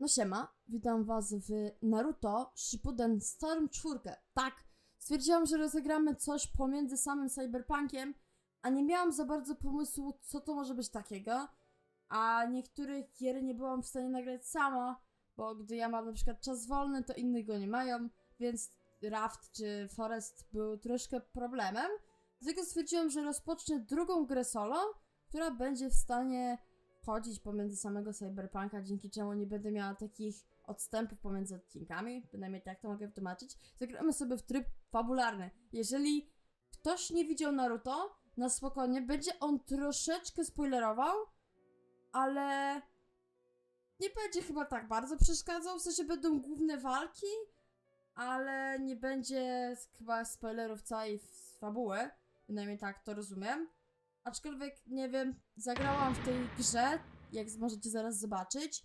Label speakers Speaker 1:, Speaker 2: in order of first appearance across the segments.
Speaker 1: No siema, witam was w Naruto Shippuden Storm 4. Tak, stwierdziłam, że rozegramy coś pomiędzy samym Cyberpunkiem, a nie miałam za bardzo pomysłu, co to może być takiego, a niektórych gier nie byłam w stanie nagrać sama, bo gdy ja mam na przykład czas wolny, to inni go nie mają, więc Raft czy Forest był troszkę problemem, dlatego stwierdziłam, że rozpocznę drugą grę solo, która będzie w stanie chodzić pomiędzy samego cyberpunka, dzięki czemu nie będę miała takich odstępów pomiędzy odcinkami, bynajmniej tak to mogę wytłumaczyć. Zagramy sobie w tryb fabularny. Jeżeli ktoś nie widział Naruto, na spokojnie, będzie on troszeczkę spoilerował, ale nie będzie chyba tak bardzo przeszkadzał, w sensie będą główne walki, ale nie będzie chyba spoilerów całej fabuły, bynajmniej tak to rozumiem. Aczkolwiek, nie wiem, zagrałam w tej grze, jak możecie zaraz zobaczyć,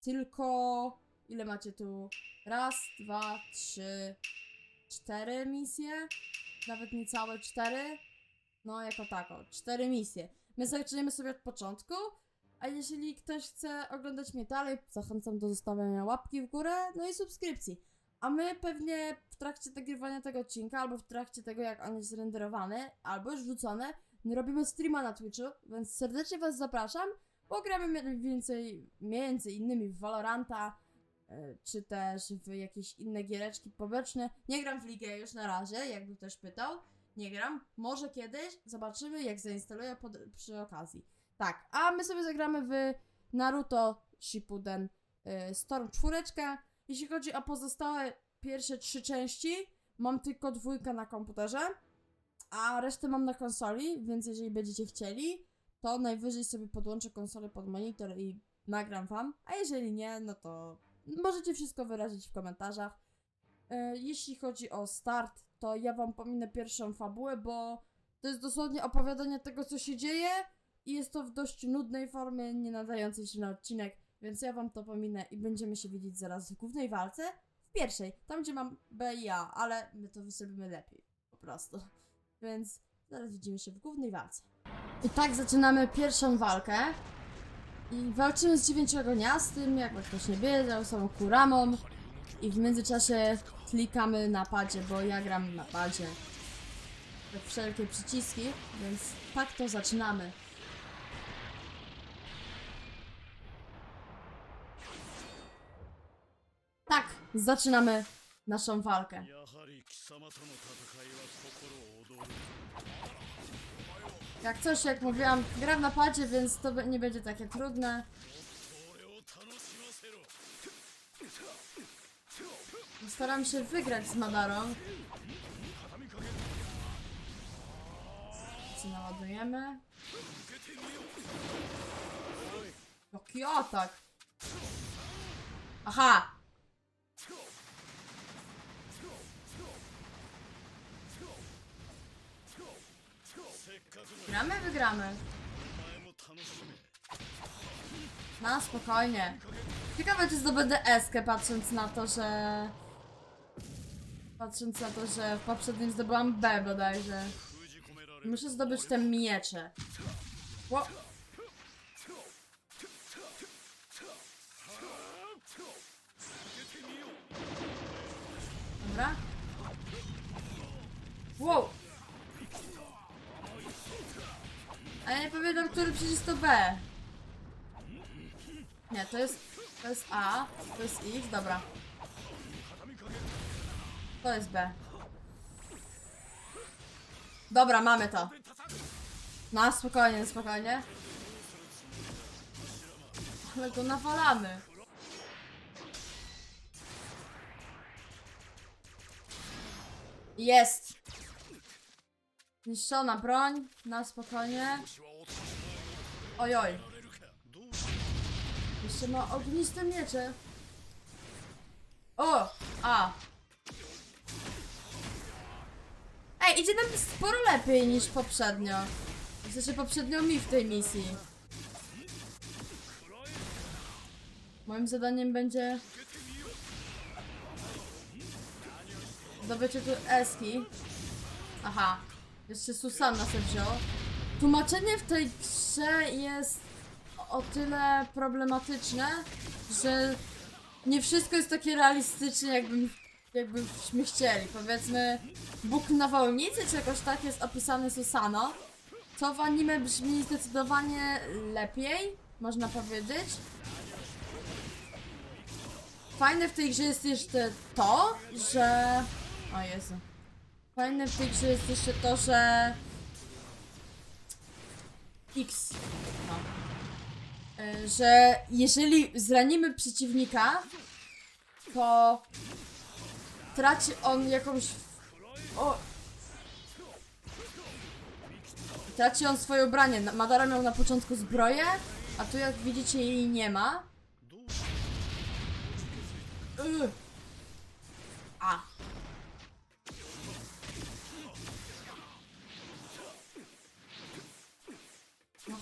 Speaker 1: tylko ile macie tu? Raz, dwa, trzy, cztery misje, nawet niecałe cztery, no jako tako, cztery misje. My zaczniemy sobie od początku, a jeżeli ktoś chce oglądać mnie dalej, zachęcam do zostawiania łapki w górę, no i subskrypcji. A my pewnie w trakcie nagrywania tego odcinka, albo w trakcie tego, jak on jest zrenderowany, albo już robimy streama na Twitchu, więc serdecznie Was zapraszam, bo gramy więcej, między innymi w Valoranta, e, czy też w jakieś inne giereczki poboczne. Nie gram w ligę już na razie, jakby ktoś pytał. Nie gram. Może kiedyś. Zobaczymy, jak zainstaluję pod, przy okazji. Tak, a my sobie zagramy w Naruto Shippuden y, Storm 4. Jeśli chodzi o pozostałe pierwsze trzy części, mam tylko dwójkę na komputerze, a resztę mam na konsoli, więc jeżeli będziecie chcieli, to najwyżej sobie podłączę konsolę pod monitor i nagram wam, a jeżeli nie, no to możecie wszystko wyrazić w komentarzach. E, Jeśli chodzi o start, to ja wam pominę pierwszą fabułę, bo to jest dosłownie opowiadanie tego, co się dzieje i jest to w dość nudnej formie, nie nadającej się na odcinek, więc ja wam to pominę i będziemy się widzieć zaraz w głównej walce, w pierwszej, tam gdzie mam B i A, ale my to zrobimy lepiej, po prostu. Więc zaraz widzimy się w głównej walce. I tak zaczynamy pierwszą walkę. I walczymy z dziewięciogoniastym, jakby ktoś nie wiedział, są Kuramą. I w międzyczasie klikamy na padzie, bo ja gram na padzie. Wszelkie przyciski, więc tak to zaczynamy. Tak, zaczynamy naszą walkę. Jak coś, jak mówiłam, gram na padzie, więc to nie będzie takie trudne. Staram się wygrać z Madarą. Co naładujemy? Jaki atak! Aha! Gramy, wygramy. Na spokojnie. Ciekawe, czy zdobędę eskę, patrząc na to, że... Patrząc na to, że w poprzednim zdobyłam B bodajże. Muszę zdobyć te miecze. Wow. Dobra. Wow. A ja nie pamiętam, który przycisk to B. Nie, to jest... To jest A, to jest X, dobra. To jest B. Dobra, mamy to. No, spokojnie, spokojnie. Ale go nawalamy. Jest! Zniszczona broń, na spokojnie. Ojoj. Jeszcze ma ogniste miecze. O! A! Ej, idzie nam sporo lepiej niż poprzednio. W poprzednio mi w tej misji. Moim zadaniem będzie... Dobycie tu Eski. Aha jeszcze Susanna se wziął. Tłumaczenie w tej grze jest o tyle problematyczne, że nie wszystko jest takie realistyczne, jakbym, jakbyśmy chcieli. Powiedzmy, Bóg nawałnicy czy jakoś tak jest opisany Susano, co w anime brzmi zdecydowanie lepiej, można powiedzieć. Fajne w tej grze jest jeszcze to, że... O Jezu. Fajne w tej grze jest jeszcze to, że... X. No. E, że jeżeli zranimy przeciwnika, to traci on jakąś... O! Traci on swoje ubranie. Madara miał na początku zbroję, a tu jak widzicie jej nie ma. Ugh.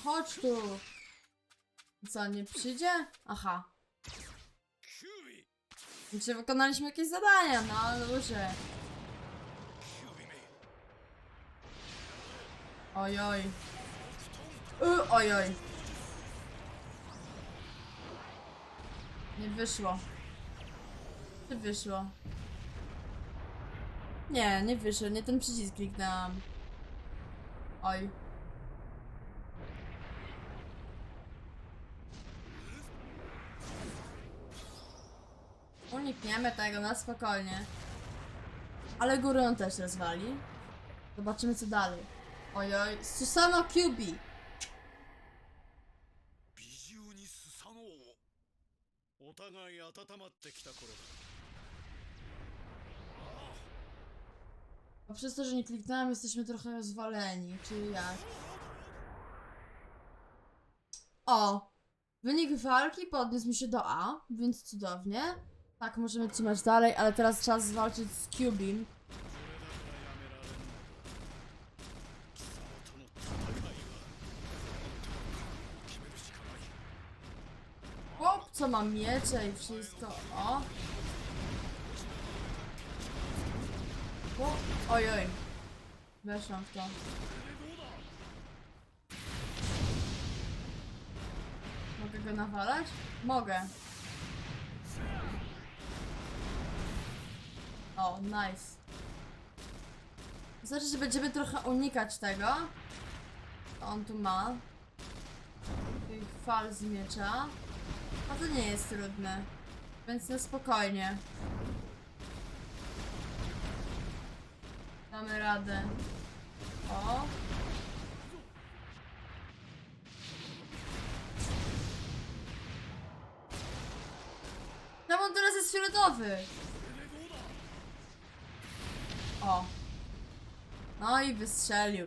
Speaker 1: chodź tu. Co, nie przyjdzie? Aha. Czy wykonaliśmy jakieś zadania? No, ludzie. Ojoj. Y, ojoj. Nie wyszło. Czy wyszło? Nie, nie wyszło. Nie ten przycisk kliknęłam. Oj. Tniemy tego na spokojnie. Ale góry on też rozwali. Zobaczymy co dalej. Ojoj, Susano
Speaker 2: Kyubi!
Speaker 1: A przez to, że nie kliknąłem, jesteśmy trochę rozwaleni, czyli jak? O! Wynik walki podniósł mi się do A, więc cudownie. Tak, możemy trzymać dalej, ale teraz trzeba zwalczyć z Cubim. O, co mam miecze i wszystko, o. o ojoj. Weszłam w to. Mogę go nawalać? Mogę. O, nice. Znaczy, że będziemy trochę unikać tego. On tu ma? Tych fal z miecza. A to nie jest trudne. Więc na spokojnie. Damy radę. O. Czemu on teraz jest fioletowy? O. No i wystrzelił.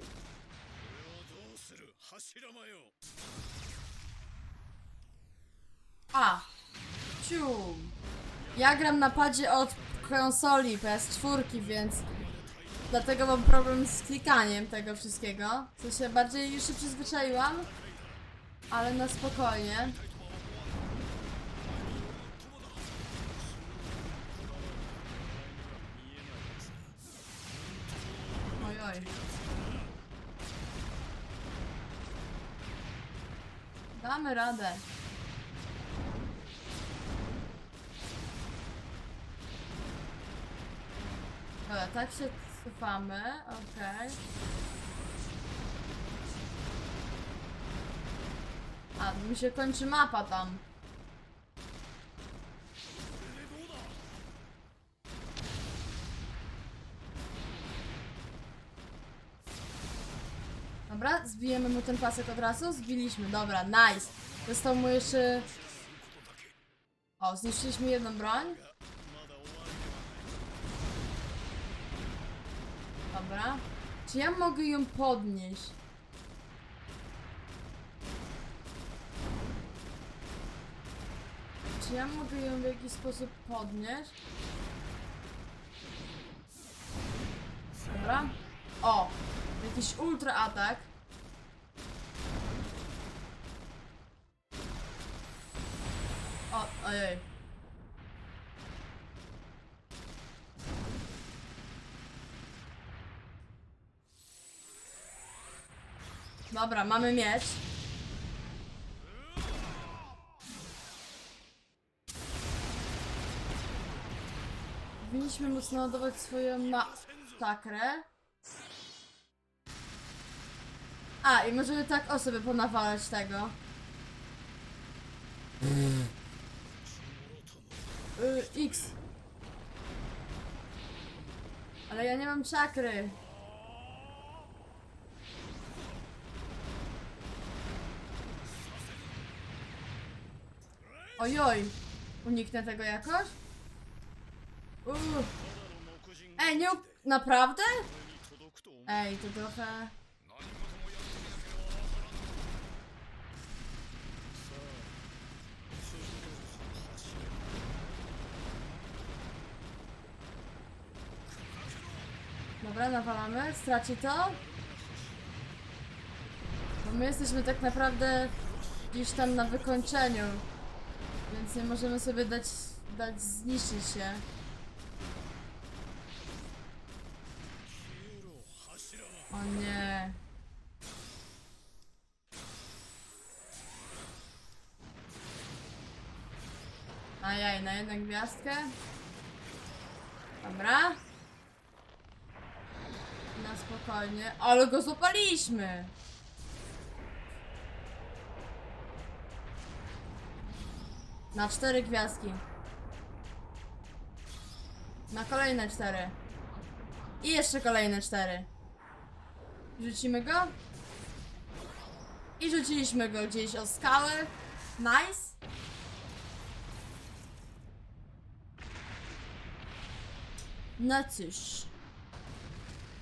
Speaker 1: A. Ciu. Ja gram na padzie od konsoli PS4, więc dlatego mam problem z klikaniem tego wszystkiego. Co się bardziej już się przyzwyczaiłam, ale na spokojnie. Oj. Damy radę. Dobra, tak się cofamy, okej. A, mi się kończy mapa tam. Dobra, zbijemy mu ten pasek od razu. Zbiliśmy, dobra, nice. Został mu jeszcze... O, zniszczyliśmy jedną broń. Dobra. Czy ja mogę ją podnieść? Czy ja mogę ją w jakiś sposób podnieść? Dobra. O! Jakiś ultra atak. Ojej. Dobra, mamy miecz. Powinniśmy móc naładować swoją na czakrę. A, i możemy tak o sobie ponawalać tego. X. Ale ja nie mam czakry. Ojoj. Uniknę tego jakoś?
Speaker 2: Uff.
Speaker 1: Ej, nie... Naprawdę? Ej, to trochę... Dobra, nawalamy. Straci to. Bo my jesteśmy tak naprawdę gdzieś tam na wykończeniu. Więc nie możemy sobie dać, dać zniszczyć się. O nie. Ajaj, na jedną gwiazdkę. Dobra. Spokojnie. Ale go złapaliśmy! Na cztery gwiazdki. Na kolejne cztery. I jeszcze kolejne cztery. Rzucimy go. I rzuciliśmy go gdzieś o skałę. Nice. No cóż.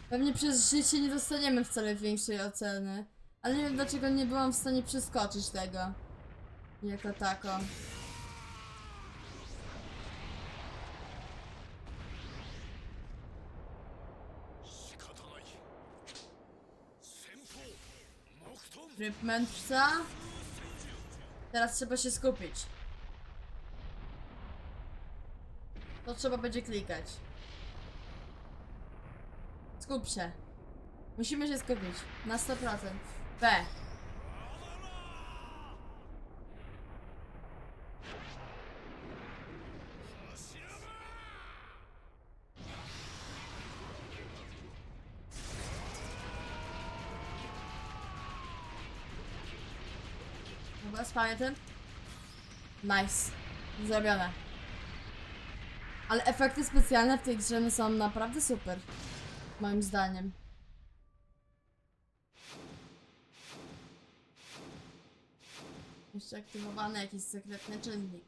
Speaker 1: Pewnie przez życie nie dostaniemy wcale większej oceny. Ale nie wiem dlaczego nie byłam w stanie przeskoczyć tego. Jako tako. Tryb mędrca. Teraz trzeba się skupić. To trzeba będzie klikać. Skup się. Musimy się skupić. Na 100%. B. Dobra, ten. Nice. Zrobione. Ale efekty specjalne w tej grze są naprawdę super. Moim zdaniem. Jeszcze aktywowany jakiś sekretny czynnik.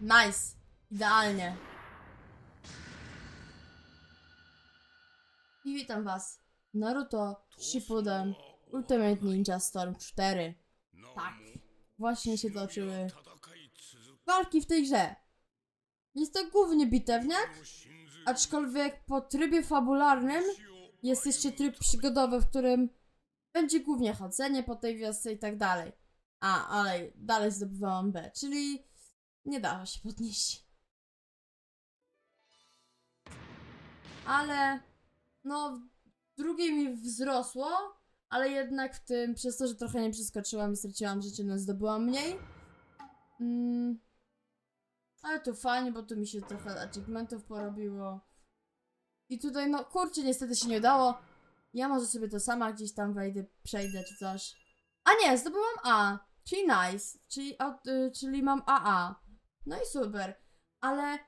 Speaker 1: Nice. Idealnie. I witam was. Naruto Shippuden Ultimate Ninja Storm 4. Tak. Właśnie się toczyły walki w tej grze. Jest to głównie bitewniak, aczkolwiek po trybie fabularnym jest jeszcze tryb przygodowy, w którym będzie głównie chodzenie po tej wiosce i tak dalej. A, ale dalej zdobywałam B, czyli nie dało się podnieść. Ale no, drugie mi wzrosło, ale jednak w tym, przez to, że trochę nie przeskoczyłam i straciłam życie, no zdobyłam mniej. Mm, ale to fajnie, bo tu mi się trochę achievementów porobiło. I tutaj, no kurczę, niestety się nie udało. Ja może sobie to sama gdzieś tam wejdę, przejdę czy coś. A nie, zdobyłam A, czyli nice, czyli, aut- y, czyli mam AA. No i super, ale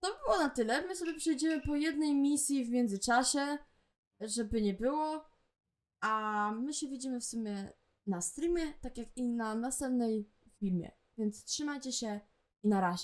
Speaker 1: to by było na tyle. My sobie przejdziemy po jednej misji w międzyczasie, żeby nie było. A my się widzimy w sumie na streamie, tak jak i na następnej filmie. Więc trzymajcie się i na razie.